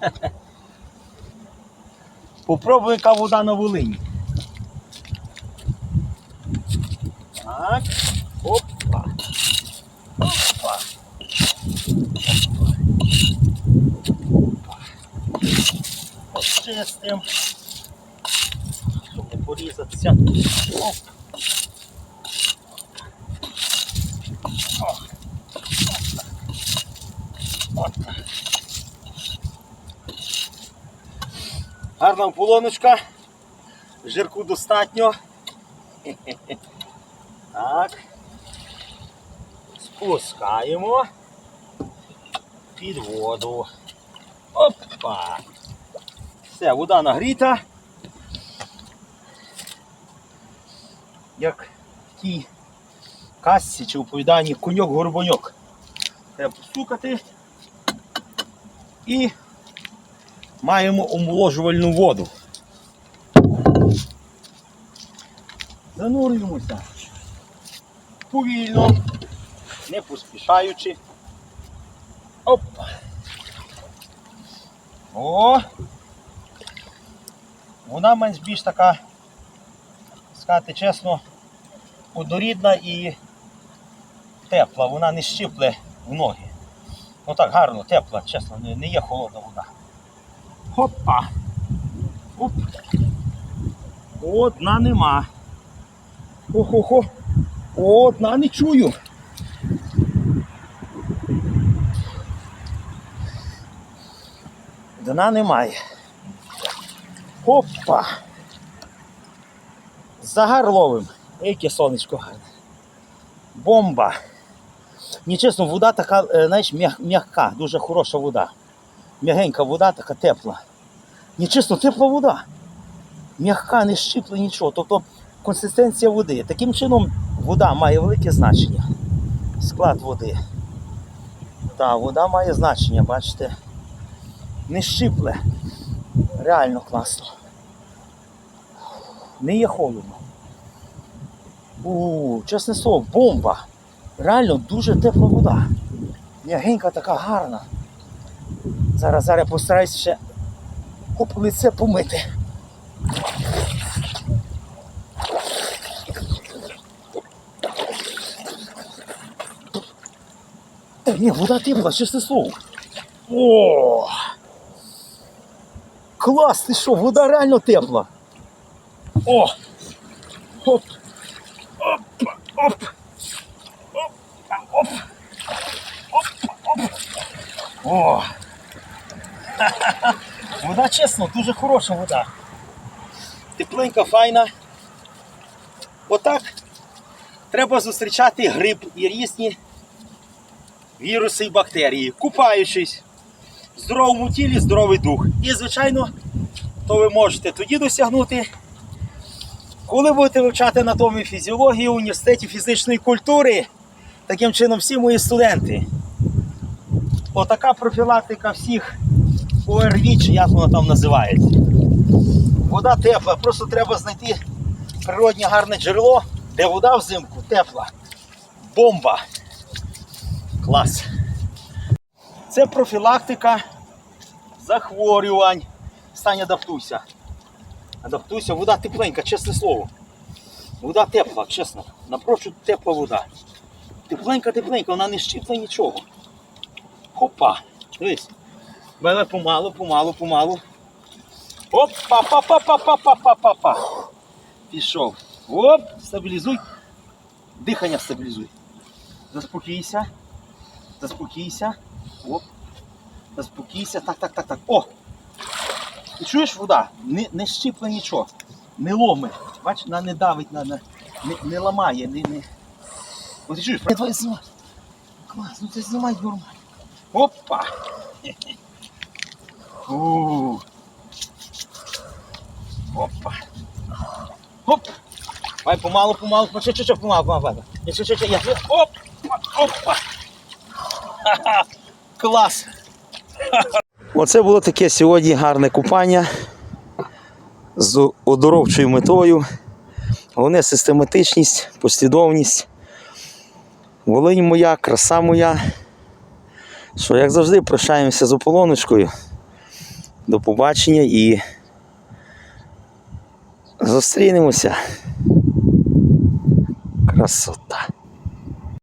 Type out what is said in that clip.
Попробуй, яка вода на Волині. Так. Опа. Опа. Чистим. Щоб не порізатися. Оп. О. От так. Гарна полоночка. Жирку достатньо. Так. Спускаємо під воду. Опа. Все, вода нагріта. Як в тій казці чи оповіданні коньок-горбоньок. Треба постукати і маємо омоложувальну воду. Занурюємося повільно, не поспішаючи. Опа. О! Вона менш більш така, сказати чесно, однорідна і тепла, вона не щипле в ноги. Ну так, гарно, тепла, чесно, не є холодна вода. Хопа. Оп. О, дна нема. Хо-хо-хо. О, не чую. Дна немає. Опа. Загар ловим. Яке сонечко гарне. Бомба. Ні, чесно, вода така, е, знаєш, м'яка, дуже хороша вода. М'ягенька вода, така тепла. Ні, чесно, тепла вода. М'яка, не щипле нічого. Тобто консистенція води. Таким чином вода має велике значення. Склад води. Так, вода має значення, бачите. Не щипле. Реально класно. Не є холодно. У, чесне слово, бомба. Реально дуже тепла вода. М'ягенька така гарна. Зараз зараз постараюсь ще оп, лице помити. Е, ні, вода тепла, чесне слово. О! Клас, ти що, вода реально тепла. О! Оп! Оп! Оп! Оп! Оп! Оп! Оп! О! Ха-ха-ха. Вода чесно, дуже хороша вода. Тепленька, файна. Отак треба зустрічати гриб і різні віруси і бактерії, купаючись в здоровому тілі, здоровий дух. І, звичайно, то ви можете тоді досягнути, коли будете вивчати анатомію фізіології в університеті фізичної культури. Таким чином, всі мої студенти. Отака профілактика всіх ОРВІ, чи як воно там називається. Вода тепла, просто треба знайти природне гарне джерело, де вода взимку тепла. Бомба. Клас. Це профілактика захворювань. Стань адаптуйся. Адаптуйся, вода тепленька, чесне слово. Вода тепла, чесно. Напрочуд тепла вода. Тепленька, тепленька, вона не щипла нічого. Хопа. Дивись. Давай помалу, помалу, помалу. Опа, па па па па па па па па Пішов. Оп, стабілізуй. Дихання стабілізуй. Заспокійся. Заспокійся. Оп. Заспокійся. Так, так, так, так. О! І чуєш вода? Не, не щипле нічого. Не ломи. Бач, вона не давить, на, на, не, не ламає, не, не. От ти чуєш? Клас, ну це знімай нормально. Опа! У. Опа. Оп. Давай помалу, помалу, по чуть-чуть, помалу, помалу, помалу. Я чуть-чуть, я. Оп! Опа! Ха-ха. Клас! Оце було таке сьогодні гарне купання з оздоровчою метою. Головне систематичність, послідовність. Волинь моя, краса моя. Що, як завжди, прощаємося з ополоночкою. До побачення і зустрінемося. Красота.